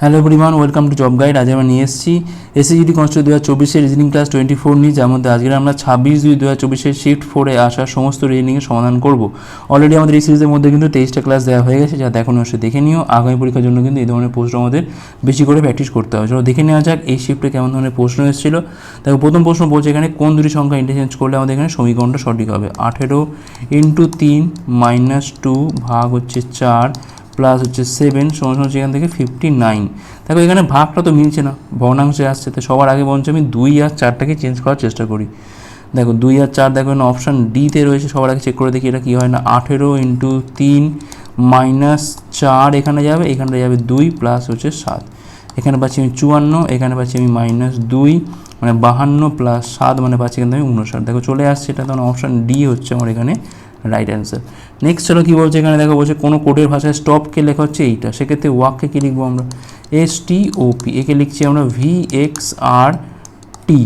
Hello everyone welcome to job guide আজ আমরা নিয়ে এসেছি এসএসজিডি কনস্টিটিউট দু হাজার চব্বিশের রিজনিং ক্লাস টোয়েন্টি ফোর নিয়ে, যার মধ্যে আজকে আমরা ছাব্বিশ দুই দু হাজার চব্বিশের শিফট ফোরে আসা সমস্ত রিজনিংয়ের সমাধান করব। অলরেডি আমাদের এই সিরিজের মধ্যে কিন্তু তেইশটা ক্লাস দেওয়া হয়ে গেছে, যা এখন অবশ্যই দেখে নিও। আগামী পরীক্ষার জন্য কিন্তু এই ধরনের প্রশ্ন আমাদের বেশি করে প্র্যাকটিস করতে হবে। চলো দেখে নেওয়া যাক এই শিফটে কেমন ধরনের প্রশ্ন এসেছিল। দেখো, প্রথম প্রশ্ন বলছে এখানে কোন দুটি সংখ্যা ইন্টারচেঞ্জ করলে আমাদের এখানে সমীকরণটা সঠিক হবে? আঠেরো ইন্টু তিন মাইনাস টু ভাগ হচ্ছে চার প্লাস হচ্ছে সেভেন সমান সেখান থেকে ফিফটি নাইন দেখো এখানে ভাগটা তো মিলছে না, ভগ্নাংশে আসছে। তো সবার আগে বলছে আমি দুই আর চারটাকে চেঞ্জ করার চেষ্টা করি। দেখো দুই আর চার দেখো এখানে অপশান ডিতে রয়েছে, সবার আগে চেক করে দেখি এটা কী হয় না। আঠেরো ইন্টু তিন মাইনাস চার এখানে যাবে এখানে যাবে দুই প্লাস হচ্ছে সাত। এখানে পাচ্ছি আমি চুয়ান্ন, এখানে পাচ্ছি আমি মাইনাস দুই মানে বাহান্ন প্লাস সাত মানে পাচ্ছি এখানে আমি উনষাট। দেখো চলে আসছে, এটা তখন অপশান ডি হচ্ছে আমার এখানে রাইট অ্যান্সার নেক্সট চলো কী বলছে এখানে? দেখো বলছে, কোনো কোডের ভাষায় স্টপকে লেখা হচ্ছে এইটা। সেক্ষেত্রে ওয়াককে কী লিখব আমরা? এস টি ও পি একে লিখছি আমরা? ভি এক্স আর টি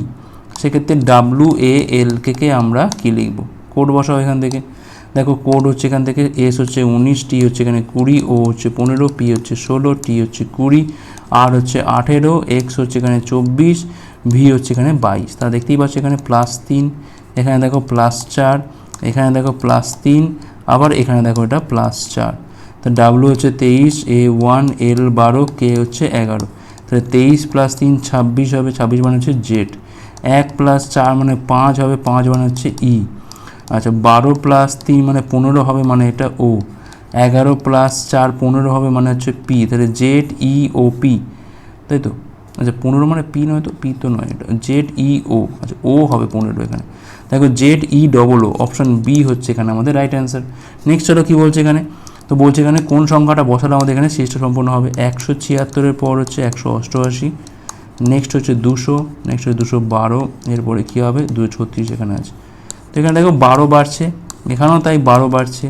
সেক্ষেত্রে ডাব্লু এ এল কে কে আমরা কী লিখব? কোড বসাও এখান থেকে। দেখো কোড হচ্ছে এখান থেকে এস হচ্ছে উনিশ টি হচ্ছে এখানে কুড়ি ও হচ্ছে পনেরো পি হচ্ছে ষোলো টি হচ্ছে কুড়ি আর হচ্ছে আঠেরো এক্স হচ্ছে এখানে চব্বিশ ভি হচ্ছে এখানে বাইশ। তা দেখতেই পাচ্ছ এখানে প্লাস তিন, এখানে দেখো প্লাস চার, এখানে দেখো প্লাস তিন আবার এখানে দেখো এটা প্লাস চার। তো ডাব্লু হচ্ছে তেইশ এ ওয়ান এল বারো কে হচ্ছে এগারো। তাহলে তেইশ প্লাস তিন, ছাব্বিশ হবে, ছাব্বিশ মানে হচ্ছে জেড এক প্লাস চার মানে পাঁচ হবে, পাঁচ মানে হচ্ছে ই আচ্ছা বারো প্লাস তিন মানে পনেরো হবে মানে এটা ও এগারো প্লাস চার পনেরো হবে মানে হচ্ছে পি তাহলে জেড ই ও পি তাই তো? আচ্ছা পনেরো মানে পি নয় তো? পি তো নয় এটা। জেড ই ও আচ্ছা ও হবে পনেরো এখানে। দেখো Z E double O option B হচ্ছে এখানে আমাদের রাইট অ্যান্সার নেক্সট চলো কী বলছে এখানে? তো বলছে এখানে কোন সংখ্যাটা বসালে আমাদের এখানে শেষটা সম্পূর্ণ হবে? একশো ছিয়াত্তরের পর হচ্ছে একশো অষ্টআশি। নেক্সট হচ্ছে দুশো। নেক্সট হচ্ছে দুশো বারো। এরপরে কী হবে? দুশো ছত্রিশ এখানে আছে। তো এখানে দেখো বারো বাড়ছে। এখানেও তাই বারো বাড়ছে।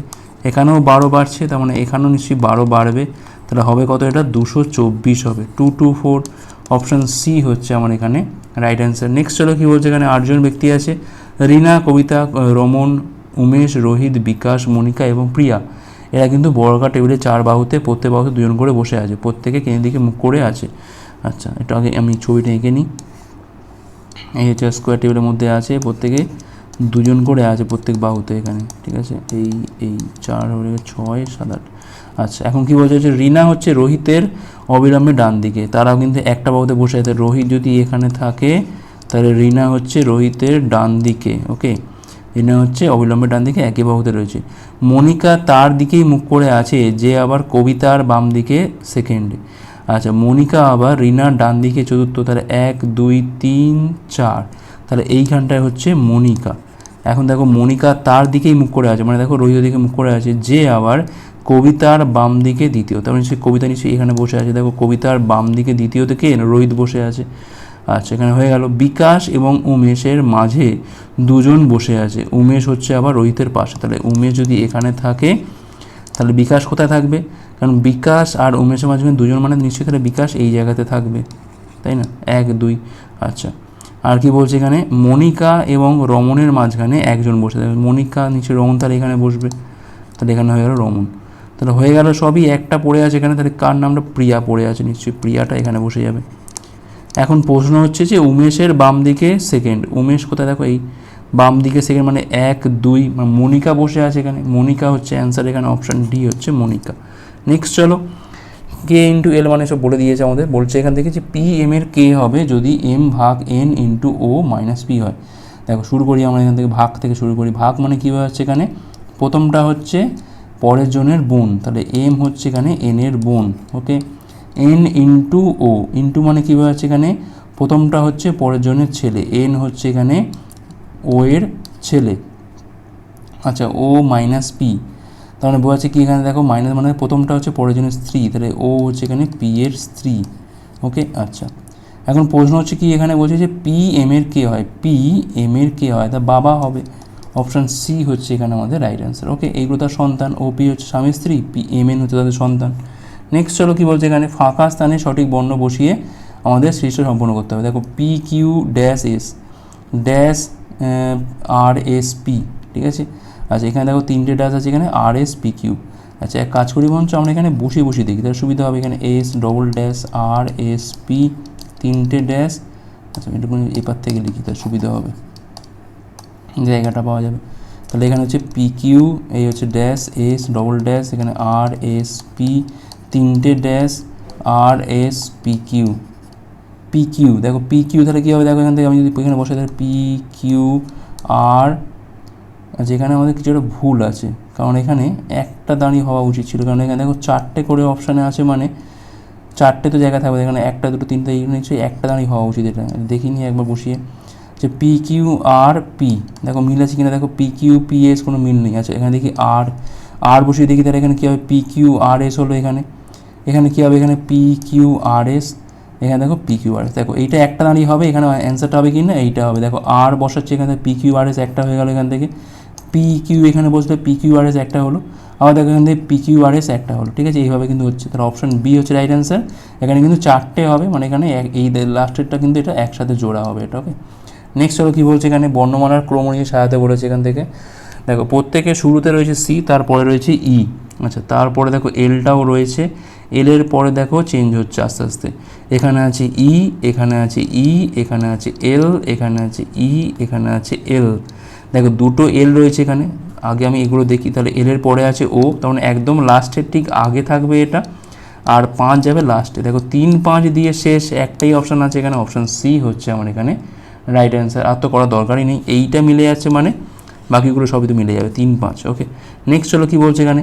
এখানেও বারো বাড়ছে, তার মানে এখানেও নিশ্চয়ই বারো বাড়বে। তাহলে হবে কত এটা? দুশো চব্বিশ হবে। Two two four option C হচ্ছে আমার এখানে রাইট অ্যান্সার নেক্সট চলো কী বলছে এখানে? আটজন ব্যক্তি আছে। রিনা, কবিতা রমন, উমেশ, রোহিত, বিকাশ, মনিকা এবং প্রিয়া, এরা কিন্তু বড়কা টেবিলে চার বাহুতে প্রত্যেক বাহুতে দুজন করে বসে আছে, প্রত্যেকে কেনের দিকে মুখ করে আছে। আচ্ছা এটা আগে আমি ছবিটা এঁকে নিই। এই হচ্ছে স্কোয়ার টেবিলের মধ্যে আছে, প্রত্যেকে দুজন করে আছে প্রত্যেক বাহুতে এখানে, ঠিক আছে? এই এই চার হলে ছয়, সাত, আট। আচ্ছা এখন কি বলছে হচ্ছে রিনা হচ্ছে রোহিতের অবিলম্বে ডান দিকে তারাও কিন্তু একটা বাহুতে বসে আছে। রোহিত যদি এখানে থাকে তাহলে রিনা হচ্ছে রোহিতের ডান দিকে ওকে রিনা হচ্ছে অবিলম্বে ডান দিকে, একই বাহুতে রয়েছে। মনিকা তার দিকেই মুখ করে আছে, যে আবার কবিতার বাম দিকে সেকেন্ডে আচ্ছা মনিকা আবার রিনার ডান দিকে চতুর্থ, তাহলে এক, দুই, তিন, চার। তাহলে এইখানটায় হচ্ছে মনিকা। এখন দেখো, মনিকা তার দিকেই মুখ করে আছে মানে দেখো রোহিত দিকে মুখ করে আছে, যে আবার কবিতার বাম দিকে দ্বিতীয়। তার মানে সে কবিতা নিশ্চয়ই এখানে বসে আছে। দেখো, কবিতার বাম দিকে দ্বিতীয় থেকে রোহিত বসে আছে। আচ্ছা এখানে হয়ে গেল বিকাশ এবং উমেশের মাঝে দুজন বসে আছে। উমেশ হচ্ছে আবার রোহিতের পাশে। তাহলে উমেশ যদি এখানে থাকে, তাহলে বিকাশ কোথায় থাকবে? কারণ বিকাশ আর উমেশের মাঝখানে দুজন মানে নিশ্চয়ই তাহলে বিকাশ এই জায়গাতে থাকবে, তাই না? এক, দুই আচ্ছা। আর কি বলছে এখানে? মনিকা এবং রমনের মাঝখানে একজন বসে থাকবে। মনিকা, নিচে রমন তাহলে এখানে বসবে। তাহলে এখানে হয়ে গেল রমন তাহলে হয়ে গেল সবই। একটা পড়ে আছে এখানে। তাহলে কার নামটা? প্রিয়া পড়ে আছে। নিশ্চয়ই প্রিয়াটা এখানে বসে যাবে। এখন প্রশ্ন হচ্ছে যে উমেশের বাম দিকে সেকেন্ড উমেশ কোথায়? দেখো এই বাম দিকে সেকেন্ড মানে এক, দুই মানে মনিকা বসে আছে এখানে। মনিকা হচ্ছে অ্যান্সার এখানে অপশান ডি হচ্ছে মনিকা। নেক্সট চলো কে ইন্টু এল মানে সব বলে দিয়েছে আমাদের। বলছে এখান থেকে যে পি এম এর কে হবে যদি এম ভাগ N into O minus P হয়। দেখো, শুরু করি আমরা এখান থেকে ভাগ থেকে শুরু করি। ভাগ মানে কীভাবে হচ্ছে এখানে? প্রথমটা হচ্ছে পরের জনের বোন। তাহলে এম হচ্ছে এখানে এন এর বোন ওকে এন ইন্টু ও ইন্টু মানে কীভাবে হচ্ছে এখানে? প্রথমটা হচ্ছে পরের জনের ছেলে এন হচ্ছে এখানে ও এর ছেলে। আচ্ছা ও মাইনাস পি মানে বোঝাচ্ছে কি এখানে দেখো মাইনাস মানে প্রথমটা হচ্ছে পরের জনের স্ত্রী, তাহলে ও হচ্ছে এখানে পি এর স্ত্রী। ওকে আচ্ছা। এখন প্রশ্ন হচ্ছে কি এখানে বলছে যে পি এম এর কে হয়? পি এম এর কে হয়? তা বাবা হবে। অপশান সি হচ্ছে এখানে আমাদের রাইট অ্যান্সার ওকে এইগুলো তার সন্তান। ও পি হচ্ছে স্বামী স্ত্রী পি এম এন হচ্ছে তাদের সন্তান। নেক্সট চলো কী বলছে এখানে? ফাঁকা স্থানে সঠিক বর্ণ বসিয়ে আমাদের সৃষ্ট সম্পন্ন করতে হবে। দেখো P Q dash S dash R S P ঠিক আছে? আচ্ছা এখানে দেখো তিনটে ড্যাশ আছে এখানে আর এস পি কিউ আচ্ছা এক কাজ করি বঞ্চ আমরা এখানে বসিয়ে বসিয়ে দেখি। তাহলে সুবিধা হবে এখানে S double dash R S P তিনটে ড্যাশ আচ্ছা এটা এপার থেকে লিখি, তাহলে সুবিধা হবে। জায়গাটা পাওয়া যাবে। তাহলে এখানে হচ্ছে পি কিউ এই হচ্ছে ড্যাশ এস ডবল ড্যাশ এখানে আর এস পি তিনটে dash R S P Q P Q দেখো পি কিউ তাহলে কী হবে? দেখো এখান থেকে আমি যদি এখানে বসে তাহলে পি কিউ আর এখানে আমাদের কিছু একটা ভুল আছে, কারণ এখানে একটা দাঁড়িয়ে হওয়া উচিত ছিল। কারণ এখানে দেখো চারটে করে অপশানে আছে মানে চারটে তো জায়গা থাকবে। এখানে একটা, দুটো, তিনটে, এই নিশ্চয়ই একটা দাঁড়িয়ে হওয়া উচিত এটা। দেখিনি একবার বসিয়ে। যে পি কিউ আর পি দেখো মিল আছে কিনা? দেখো পি কিউ পি এস কোনো মিল নেই। আচ্ছা এখানে দেখি আর আর বসিয়ে দেখি, তাহলে এখানে কী হবে? পি কিউ আর এস হলো এখানে। এখানে কী হবে? এখানে পি কিউ আর এস এখানে দেখো পি কিউ আর এস দেখো, এইটা একটা দাঁড়িয়ে হবে, এখানে অ্যান্সারটা হবে কি না? এইটা হবে। দেখো আর বসাচ্ছে এখানে পি কিউ আর এস একটা হয়ে গেল এখান থেকে। পি কিউ এখানে বসলে পি কিউ আর এস একটা হলো। আবার দেখো এখান থেকে পি কিউ আর এস একটা হলো, ঠিক আছে? এইভাবে কিন্তু হচ্ছে। তার অপশন বি হচ্ছে রাইট অ্যান্সার এখানে কিন্তু চারটে হবে মানে এখানে এই লাস্টেরটা কিন্তু এটা একসাথে জোড়া হবে এটা ওকে নেক্সট হলো কী বলছে এখানে? বর্ণমালার ক্রম নিয়ে সাজাতে বলেছে এখান থেকে। দেখো, প্রত্যেকের শুরুতে রয়েছে সি তারপরে রয়েছে ই আচ্ছা তারপরে দেখো এলটাও রয়েছে। এলের পরে দেখো চেঞ্জ হচ্ছে আস্তে আস্তে। এখানে আছে ই এখানে আছে ই এখানে আছে এল এখানে আছে ই এখানে আছে এল দেখো দুটো এল রয়েছে এখানে। আগে আমি এগুলো দেখি, তাহলে এলের পরে আছে ও তখন একদম লাস্টের ঠিক আগে থাকবে এটা। আর পাঁচ যাবে লাস্টে দেখো তিন পাঁচ দিয়ে শেষ, একটাই অপশান আছে এখানে অপশান সি হচ্ছে আমার এখানে রাইট অ্যান্সার আর তো করার দরকারই নেই, এইটা মিলে যাচ্ছে মানে বাকিগুলো সবই তো মিলে যাবে, তিন পাঁচ ওকে নেক্সট হলো কী বলছে এখানে?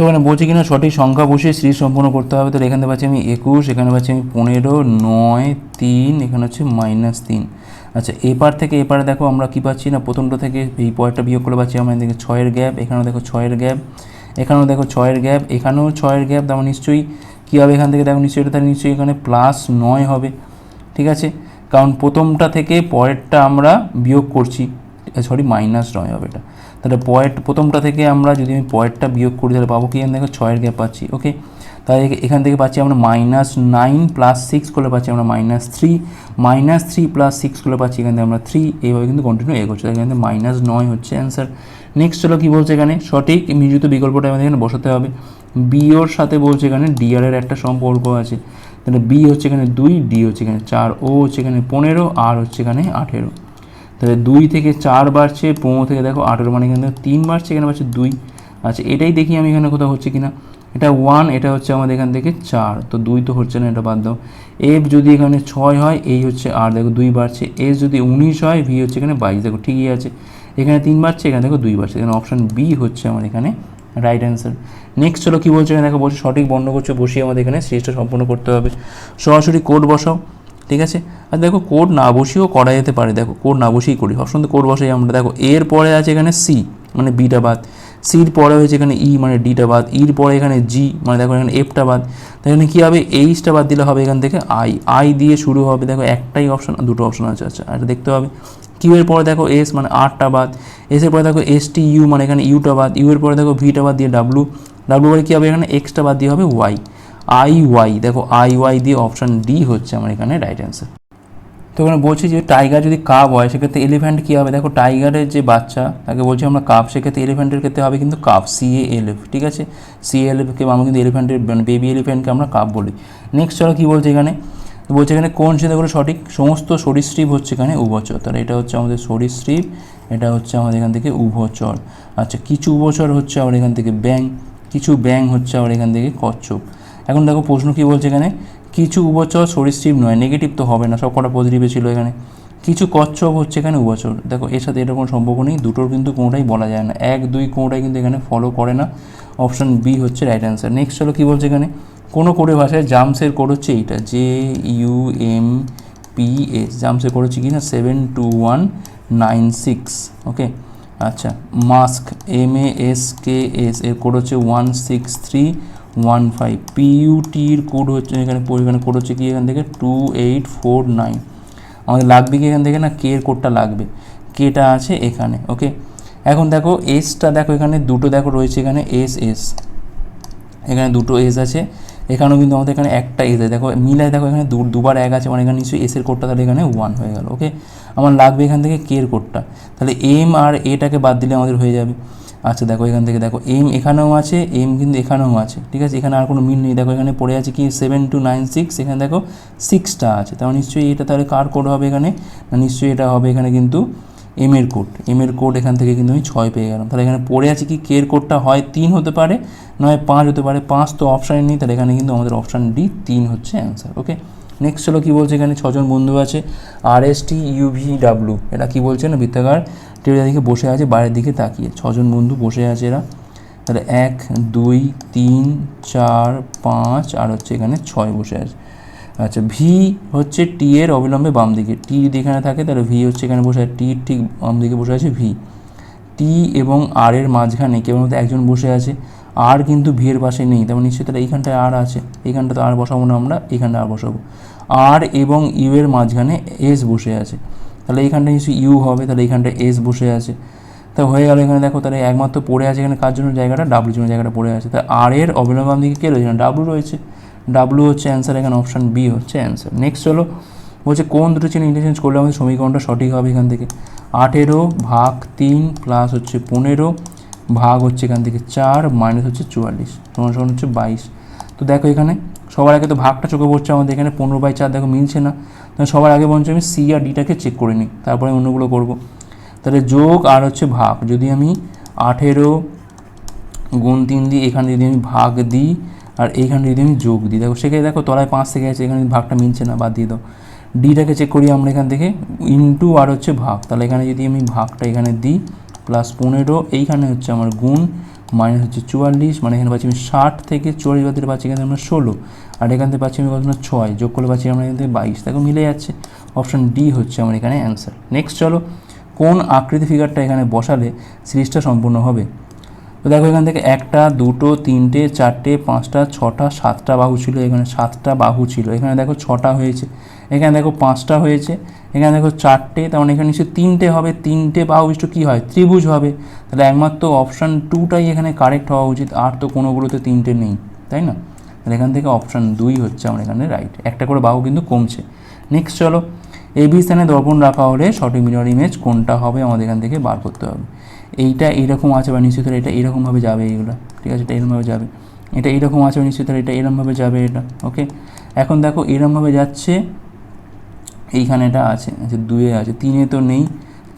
এখানে বলছে কিনা, সঠিক সংখ্যা বসিয়ে সিরিজ সম্পূর্ণ করতে হবে। তাহলে এখানে পাচ্ছি আমি একুশ, এখানে পাচ্ছি আমি পনেরো, নয়, তিন, এখানে হচ্ছে মাইনাস তিন। আচ্ছা এপার থেকে এপারে দেখো আমরা কী পাচ্ছি না, প্রথমটা থেকে এই পয়েন্টটা বিয়োগ করে পাচ্ছি আমরা, এদিকে ছয়ের গ্যাপ এখানেও দেখো ছয়ের গ্যাপ এখানেও দেখো ছয়ের গ্যাপ এখানেও ছয়ের গ্যাপ তেমন নিশ্চয়ই কী হবে এখান থেকে? দেখো নিশ্চয়ই এটা তাহলে নিশ্চয়ই এখানে প্লাস নয় হবে। ঠিক আছে? কারণ প্রথমটা থেকে পরেরটা আমরা বিয়োগ করছি, সরি মাইনাস নয় হবে এটা। তাহলে পয়েন্ট প্রথমটা থেকে আমরা যদি আমি পয়েন্টটা বিয়োগ করি, তাহলে পাবো কি? এখান থেকে ছয়ের গ্যাপ পাচ্ছি ওকে তাহলে এখান থেকে পাচ্ছি আমরা মাইনাস নাইন প্লাস সিক্স করলে পাচ্ছি আমরা minus three minus three plus six করলে পাচ্ছি এখান থেকে আমরা থ্রি এইভাবে কিন্তু কন্টিনিউ এগোচ্ছে তাহলে এখান থেকে মাইনাস নয় হচ্ছে অ্যান্সার নেক্সট হলো কী বলছে এখানে? সঠিক মিলিত বিকল্পটা আমাদের এখানে বসাতে হবে। বি ওর সাথে বলছে এখানে ডিআর এর একটা সম্পর্ক আছে। তাহলে বি হচ্ছে এখানে দুই ডি হচ্ছে এখানে চার ও হচ্ছে এখানে পনেরো আর হচ্ছে এখানে আঠেরো। তাহলে দুই থেকে চার বাড়ছে, পনেরো থেকে দেখো আঠেরো মানে এখানে তিন বাড়ছে, এখানে বাড়ছে দুই। আচ্ছা এটাই দেখি আমি এখানে কোথাও হচ্ছে কিনা। এটা ওয়ান এটা হচ্ছে আমাদের এখান থেকে চার। তো দুই তো হচ্ছে না, এটা বাদ দাও। এফ যদি এখানে ছয় হয় এই হচ্ছে আর দেখো দুই বাড়ছে। এস যদি উনিশ হয় ভি হচ্ছে এখানে বাইশ, দেখো ঠিকই আছে। এখানে তিন বাড়ছে, এখানে দেখো দুই বাড়ছে। এখানে অপশান বি হচ্ছে আমার এখানে রাইট অ্যান্সার নেক্সট হলো কী বলছে এখানে? দেখো বলছে সঠিক বর্ণ করছে বসিয়ে আমাদের এখানে সিরিজটা সম্পূর্ণ করতে হবে। সরাসরি কোড বসাও। ঠিক আছে? আর দেখো কোড না বসিয়েও করা যেতে পারে। দেখো কোড না বসিয়েই করি। সবসময় কোড বসাই আমরা। দেখো এর পরে আছে এখানে সি মানে বিটা বাদ। সির পরে হয়েছে এখানে ই মানে ডিটা বাদ। ইর পরে এখানে জি মানে দেখো এখানে এফটা বাদ। এখানে কী হবে? এইচটা বাদ দিলে হবে এখান থেকে আই আই দিয়ে শুরু হবে। দেখো একটাই অপশন দুটো অপশন আছে। আচ্ছা এটা দেখতে হবে। কিউ এর পরে দেখো এস মানে আরটা বাদ। এস এর পরে দেখো এস টি ইউ মানে এখানে ইউটা বাদ। ইউ এর পরে দেখো ভিটা বাদ দিয়ে ডাব্লু ডাব্লু পরে কী হবে? এখানে এক্সটা বাদ দিয়ে হবে ওয়াই আই ওয়াই দেখো আই ওয়াই দিয়ে অপশান ডি হচ্ছে আমার এখানে রাইট অ্যান্সার তো এখানে বলছি যে টাইগার যদি কাপ হয়, সেক্ষেত্রে এলিফ্যান্ট কী হবে? দেখো টাইগারের যে বাচ্চা, তাকে বলছি আমরা কাপ সেক্ষেত্রে এলিফ্যান্টের ক্ষেত্রে হবে কিন্তু কাপ সি এ এল ঠিক আছে? সি এল এফকে আমরা কিন্তু এলিফ্যান্টের বেবি এলিফ্যান্টকে আমরা কাপ বলি। নেক্সট চলো কী বলছে এখানে? বলছে এখানে কোন চিন্তাগুলো সঠিক? সমস্ত সরীসৃপ হচ্ছে এখানে উভচর। তাহলে এটা হচ্ছে আমাদের সরীসৃপ এটা হচ্ছে আমাদের এখান থেকে উভচর। আচ্ছা কিছু উভচর হচ্ছে আমার এখান থেকে ব্যাং কিছু ব্যাং হচ্ছে আমার এখান থেকে কচ্ছপ। এখন দেখো প্রশ্ন কী বলছে এখানে? কিছু উভচর সরীসৃপ নয় নেগেটিভ তো হবে না, সব কটা পজিটিভে ছিল এখানে। কিছু কচ্ছপ হচ্ছে এখানে উভচর দেখো, এর সাথে এরকম সম্পর্ক নেই, দুটোর কিন্তু কোনোটাই বলা যায় না। এক, দুই কোনোটাই কিন্তু এখানে ফলো করে না। অপশন বি হচ্ছে রাইট অ্যান্সার নেক্সট হলো কী বলছে এখানে? কোনো কোডের ভাষায় জামসের কোড হচ্ছে এইটা? J U M P S জামসের code হচ্ছে কি না? Seven two one nine six okay আচ্ছা mask M A S K S এর কোড হচ্ছে one six three one five পিইউটির code হচ্ছে, এখানে এখানে কোড হচ্ছে কি এখান থেকে? টু এইট ফোর নাইন আমাদের লাগবে কি এখান থেকে না? কে এর কোডটা লাগবে। কেটা আছে এখানে ওকে এখন দেখো এসটা দেখো এখানে, দুটো দেখো রয়েছে এখানে এস এস এখানে দুটো এস আছে, এখানেও কিন্তু আমাদের এখানে একটা এস আছে। দেখো, মিলায় দেখো এখানে দুবার এক আছে মানে এখানে নিশ্চয়ই এসের কোডটা তাহলে এখানে ওয়ান হয়ে গেল ওকে আমার লাগবে এখান থেকে কে এর কোডটা তাহলে এম আর এটাকে বাদ দিলে আমাদের হয়ে যাবে। আচ্ছা দেখো এখান থেকে, দেখো এম এখানেও আছে এম কিন্তু এখানেও আছে, ঠিক আছে? এখানে আর কোনো মিল নেই। দেখো, এখানে পড়ে আছে কি? সেভেন টু নাইন সিক্স এখানে দেখো সিক্সটা আছে। তাহলে নিশ্চয়ই এটা তাহলে কার কোড হবে এখানে? না, নিশ্চয়ই এটা হবে এখানে কিন্তু এম এর কোড এম এর কোড এখান থেকে কিন্তু আমি ছয় পেয়ে গেলাম। তাহলে এখানে পড়ে আছে কি? কে এর কোডটা হয় তিন হতে পারে, নয় পাঁচ হতে পারে। পাঁচ তো অপশানে নেই, তাহলে এখানে কিন্তু আমাদের অপশান ডি তিন হচ্ছে অ্যান্সার ওকে নেক্সট হলো কী বলছে এখানে? ছজন বন্ধু আছে আর S T U V W এটা কী বলছে না? বৃত্তাকার টেবিলের দিকে বসে আছে, বাইরের দিকে তাকিয়ে। ছজন বন্ধু বসে আছে এরা। তাহলে এক, দুই, তিন, চার, পাঁচ আর হচ্ছে এখানে ছয় বসে আছে। আচ্ছা ভি হচ্ছে টি এর অবিলম্বে বাম দিকে। টি যদি এখানে থাকে, তাহলে ভি হচ্ছে এখানে বসে আছে। টি ঠিক বাম দিকে বসে আছে ভি টি এবং আর এর মাঝখানে কেবলমাত্র একজন বসে আছে। আর কিন্তু ভি এর পাশে নেই তেমন নিশ্চয়ই তাহলে এইখানটায় আর আছে। এইখানটা তো আর বসাবো না আমরা, এইখানটা আর বসাবো। আর এবং ইউ এর মাঝখানে এস বসে আছে। তাহলে এইখানটা নিশ্চয়ই ইউ হবে, তাহলে এইখানটা এস বসে আছে। তা হয়ে গেল এখানে দেখো, তাহলে একমাত্র পড়ে আছে এখানে কার জন্য জায়গাটা? ডাব্লুর জন্য জায়গাটা পড়ে আছে। তা আর এর অবিলম্ব বাম দিকে কে রয়েছে? না ডাব্লু রয়েছে। ডাব্লু হচ্ছে অ্যান্সার এখানে অপশান বি হচ্ছে অ্যান্সার নেক্সট হলো বলছে কোন দুটো চিহ্ন ইন্টারচেঞ্জ করলে আমাদের সমীকরণটা সঠিক হবে এখান থেকে? আঠেরো ভাগ তিন প্লাস হচ্ছে পনেরো ভাগ হচ্ছে এখান থেকে চার মাইনাস হচ্ছে চুয়াল্লিশ। তোমার সমান হচ্ছে বাইশ। তো দেখো এখানে, সবার আগে তো ভাগটা চোখে পড়ছে আমাদের এখানে, পনেরো বাই চার দেখো মিলছে না। তো সবার আগে বলছি আমি সি আর ডিটাকে চেক করে নিই, তারপরে অন্যগুলো করব। তাহলে যোগ আর হচ্ছে ভাগ, যদি আমি আঠেরো গুণ তিন দিই, এখানে যদি আমি ভাগ দিই, আর এইখানে যদি আমি যোগ দিই, দেখো সেখানে দেখো তলায় পাঁচ থেকে আছে, এখানে ভাগটা মিলছে না, বাদ দিয়ে দাও। ডিটাকে চেক করি আমরা এখান থেকে ইন্টু আর হচ্ছে ভাগ। তাহলে এখানে যদি আমি ভাগটা এখানে দিই প্লাস পনেরো, এইখানে হচ্ছে আমার গুণ মাইনাস হচ্ছে চুয়াল্লিশ মানে এখানে পাচ্ছি আমি ষাট থেকে চুয়াল্লিশ বাদ পাচ্ছি এখানে আমরা ষোলো, আর এখান থেকে পাচ্ছি আমি কত ছয়, যোগ করলে পাচ্ছি আমরা এখান থেকে বাইশ তাকে মিলে যাচ্ছে। অপশান ডি হচ্ছে আমার এখানে অ্যান্সার নেক্সট চলো, কোন আকৃতি ফিগারটা এখানে বসালে সিরিজটা সম্পূর্ণ হবে? তো দেখো এখান থেকে একটা, দুটো, তিনটে, চারটে, পাঁচটা, ছটা, সাতটা বাহু ছিল। এখানে সাতটা বাহু ছিল। এখানে দেখো ছটা হয়েছে। এখানে দেখো পাঁচটা হয়েছে। এখানে দেখো চারটে, তার মানে এখানে নিশ্চয়ই তিনটে হবে। তিনটে বাহু বিশিষ্ট কী হয়? ত্রিভুজ হবে। তাহলে একমাত্র অপশান টুটাই এখানে কারেক্ট হওয়া উচিত। আর তো কোনোগুলোতে তিনটে নেই, তাই না? তাহলে এখান থেকে অপশান দুই হচ্ছে আমার এখানে রাইট একটা করে বাহু কিন্তু কমছে। নেক্সট চলো। এবি স্থানে দর্পণ রাখা হলে সঠিক মিরর ইমেজ কোনটা হবে? আমাদের এখান থেকে বার করতে হবে। এইটা এইরকম আছে বা নিশ্চিত এটা এইরকমভাবে যাবে এইগুলো, ঠিক আছে? এটা এরকমভাবে যাবে। এটা এইরকম আছে নিশ্চিত এটা এরকমভাবে যাবে এটা ওকে এখন দেখো এরকমভাবে যাচ্ছে এইখানে এটা আছে আচ্ছা দুয়ে আছে, তিনে তো নেই,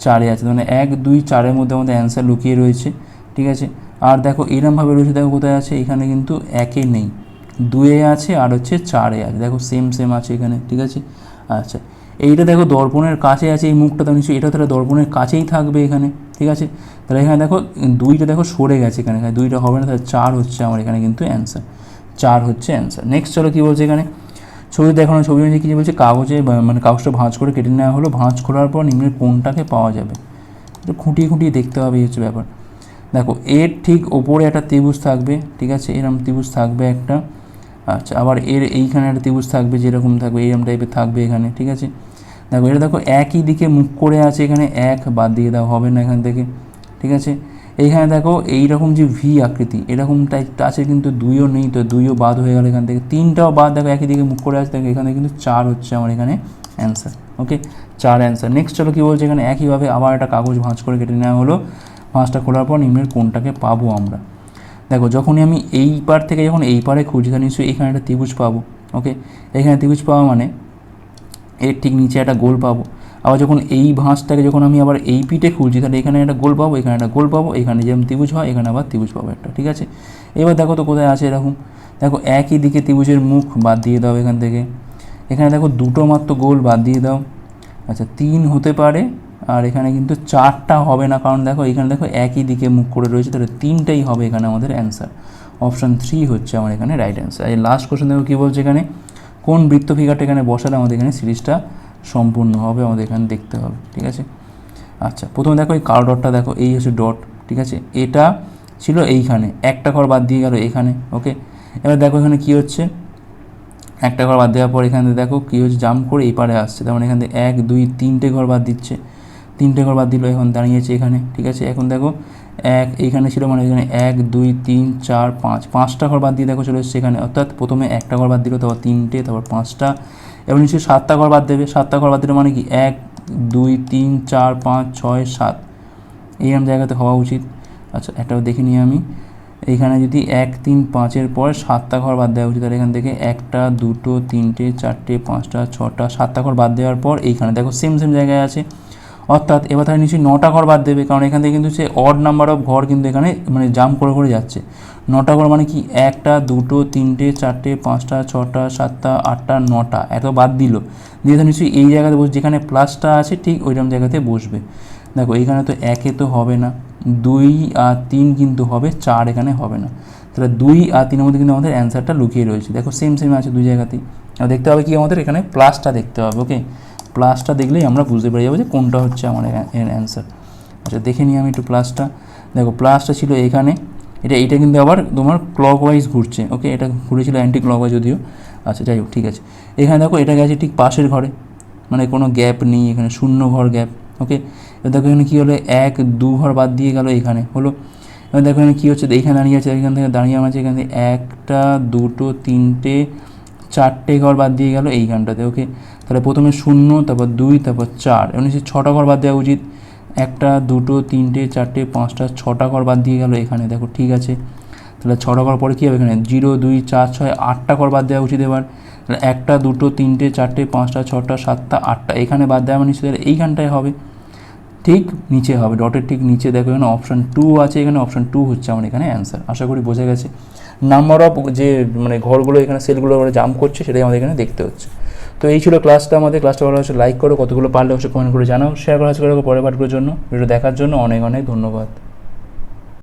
চারে আছে মানে এক, দুই, চারের মধ্যে আমাদের অ্যান্সার লুকিয়ে রয়েছে, ঠিক আছে? আর দেখো এরমভাবে রয়েছে, দেখো কোথায় আছে? এখানে কিন্তু একে নেই, দুয়ে আছে আর হচ্ছে চারে আছে, দেখো সেম সেম আছে এখানে, ঠিক আছে? আচ্ছা এইটা দেখো দর্পণের কাছে আছে এই মুখটা তো নিশ্চয়ই এটা তাহলে দর্পণের কাছেই থাকবে এখানে, ঠিক আছে? তাহলে এখানে দেখো, দুইটা দেখো সরে গেছে এখানে এখানে দুইটা হবে না, তাহলে চার হচ্ছে আমার এখানে কিন্তু অ্যান্সার চার হচ্ছে অ্যান্সার নেক্সট চলো কী বলছে এখানে? ছবি দেখানো, ছবি অনুযায়ী কী বলছে? কাগজে মানে কাগজটা ভাঁজ করে কেটে নেওয়া হলো, ভাঁজ করার পর নিম্নের কোনটাকে পাওয়া যাবে? একটু খুঁটিয়ে খুঁটিয়ে দেখতে হবে, এই হচ্ছে ব্যাপার। দেখো, এর ঠিক ওপরে একটা ত্রিভুজ থাকবে, ঠিক আছে? এরকম ত্রিভুজ থাকবে একটা। আচ্ছা আবার এর এইখানে একটা ত্রিভুজ থাকবে, যেরকম থাকবে এরকম টাইপের থাকবে এখানে, ঠিক আছে? দেখো, এটা দেখো, একই দিকে মুখ করে আছে এখানে, এক বাদ দিয়ে দেওয়া হবে না এখান থেকে, ঠিক আছে? এইখানে দেখো, এইরকম যে ভি আকৃতি, এরকম টাইপ আছে, কিন্তু দুইও নেই, তো দুইও বাদ হয়ে গেল এখান থেকে। তিনটাও বাদ, দেখো, একই দিকে মুখ করে আছে, দেখো, এখানে কিন্তু চার হচ্ছে আমার এখানে অ্যান্সার ওকে চার অ্যান্সার নেক্সট চলো, কী বলছে এখানে? একইভাবে আবার একটা কাগজ ভাঁজ করে কেটে নেওয়া হলো। ভাঁজটা খোলার পর নিম্নের কোনটাকে পাবো আমরা? দেখো, যখনই আমি এই পার থেকে যখন এই পারে খুঁজি, তাহলে নিশ্চয়ই এখানে একটা ত্রিভুজ পাবো ওকে এখানে ত্রিভুজ পাওয়া মানে এর ঠিক নিচে একটা গোল পাবো। আবার যখন এই ভাঁজটাকে যখন আমি আবার এই পিঠে খুলছি তাহলে এখানে একটা গোল পাবো, এখানে একটা গোল পাবো, এখানে যেমন ত্রিভুজ হয়, এখানে আবার ত্রিভুজ পাবো একটা, ঠিক আছে? এবার দেখো তো কোথায় আছে এরকম। দেখো, একই দিকে ত্রিভুজের মুখ বাদ দিয়ে দাও এখান থেকে। এখানে দেখো দুটো মাত্র গোল বাদ দিয়ে দাও। আচ্ছা তিন হতে পারে আর এখানে কিন্তু চারটা হবে না, কারণ দেখো এখানে দেখো একই দিকে মুখ করে রয়েছে, তাহলে তিনটাই হবে এখানে আমাদের অ্যান্সার অপশান থ্রি হচ্ছে আমার এখানে রাইট অ্যান্সার এই লাস্ট কোশ্চেন দেখো কী বলছে এখানে? কোন বৃত্ত ফিগারটা এখানে বসালে আমাদের এখানে সিরিজটা সম্পূর্ণ হবে, আমাদের এখানে দেখতে হবে, ঠিক আছে? আচ্ছা প্রথমে দেখো এই কালো ডটটা দেখো, এই হচ্ছে ডট ঠিক আছে? এটা ছিল এইখানে, একটা ঘর বাদ দিয়ে গেল এখানে ওকে এবার দেখো এখানে কী হচ্ছে? একটা ঘর বাদ দেওয়ার পর এখানে দেখো কী হচ্ছে? জাম্প করে এই পারে আসছে, তার মানে এখান থেকে এক, দুই, তিনটে ঘর বাদ দিচ্ছে। তিনটে ঘর বাদ দিল, এখন দাঁড়িয়েছে এখানে, ঠিক আছে? এখন দেখো, এক এইখানে ছিল মানে এখানে এক, দুই, তিন, চার, পাঁচ, পাঁচটা ঘর বাদ দিয়ে দেখো চলে এসছে এখানে। অর্থাৎ প্রথমে একটা ঘর বাদ দিল, তারপর তিনটে, তারপর পাঁচটা এবং নিশ্চয়ই সাতটা ঘর বাদ দেবে। সাতটা ঘর বাদ দিলে মানে কি? এক, দুই, তিন, চার, পাঁচ, ছয়, সাত। এইরকম জায়গাতে হওয়া উচিত। আচ্ছা একটাও দেখে নিই আমি। এইখানে যদি এক, তিন, পাঁচের পর সাতটা ঘর বাদ দেওয়া উচিত, তাহলে এখান থেকে একটা, দুটো, তিনটে, চারটে, পাঁচটা, ছটা, সাতটা ঘর বাদ দেওয়ার পর এইখানে দেখো সেম সেম জায়গায় আছে। অর্থাৎ এবার তাহলে নিশ্চয়ই নটা ঘর বাদ দেবে, কারণ এখান থেকে কিন্তু সে অড নাম্বার অফ ঘর কিন্তু এখানে মানে জাম্প করে করে যাচ্ছে। নটা ঘর মানে কি? একটা, দুটো, তিনটে, চারটে, পাঁচটা, ছটা, সাতটা, আটটা, নটা, এত বাদ দিল। দিয়ে তো নিশ্চয়ই এই জায়গাতে বসে, যেখানে প্লাসটা আছে, ঠিক ওইরকম জায়গাতে বসবে। দেখো এইখানে তো একে তো হবে না, দুই আর তিন কিন্তু হবে, চার এখানে হবে না। তাহলে দুই আর তিনের মধ্যে কিন্তু আমাদের অ্যান্সারটা লুকিয়ে রয়েছে। দেখো সেম সেম আছে দুই জায়গাতেই। দেখতে হবে কি আমাদের এখানে প্লাসটা দেখতে হবে ওকে প্লাসটা দেখলেই আমরা বুঝতে পেরে যাব যে কোনটা হচ্ছে আমার এর অ্যান্সার আচ্ছা দেখে নিই আমি একটু প্লাসটা দেখো প্লাসটা ছিল এখানে। এটা এটা কিন্তু আবার তোমার ক্লক ওয়াইজ ঘুরছে ওকে এটা ঘুরেছিল অ্যান্টি ক্লক ওয়াইজ যদিও। আচ্ছা যাই হোক, ঠিক আছে। এখানে দেখো, এটা গেছে ঠিক পাশের ঘরে। মানে কোনো গ্যাপ নেই, এখানে শূন্য ঘর গ্যাপ ওকে এবার দেখো এখানে কী হলো? এক, দু ঘর বাদ দিয়ে গেল এখানে, হলো? এবার দেখো এখানে কী হচ্ছে? এইখানে দাঁড়িয়ে আছে, এখান থেকে দাঁড়িয়ে আছে, এখান থেকে একটা, দুটো, তিনটে চারটে ঘর বাদ দিয়ে গেল এই গানটাতে ওকে তাহলে প্রথমে শূন্য, তারপর দুই, তারপর চার। এমন হচ্ছে ছটা ঘর বাদ দেওয়া উচিত। একটা, দুটো, তিনটে, চারটে, পাঁচটা, ছটা ঘর বাদ দিয়ে গেল এখানে, দেখো, ঠিক আছে? তাহলে ছটা ঘর পরে কী হবে এখানে? জিরো, দুই, চার, ছয়, আটটা ঘর বাদ দেওয়া উচিত এবার। তাহলে একটা, দুটো, তিনটে, চারটে, পাঁচটা, ছটা, সাতটা, আটটা, এখানে বাদ দেওয়া মানে নিশ্চয়ই এইখানটায় হবে। ঠিক নিচে হবে ডটের ঠিক নিচে, দেখো এখানে অপশান টু আছে, এখানে অপশান টু হচ্ছে আমার এখানে অ্যান্সার আশা করি বোঝা গেছে। নাম্বার অফ যে মানে ঘরগুলো এখানে সেলগুলো জাম্প করছে, সেটাই আমাদের এখানে দেখতে হচ্ছে। তো এই ছিল ক্লাসটা আমাদের। ক্লাসটা ভালো হচ্ছে লাইক করো, কতগুলো পারলে অবশ্যই কমেন্ট করে জানাও। শেয়ার করা হচ্ছে পরের পাঠগুলোর জন্য। ভিডিও দেখার জন্য অনেক অনেক ধন্যবাদ।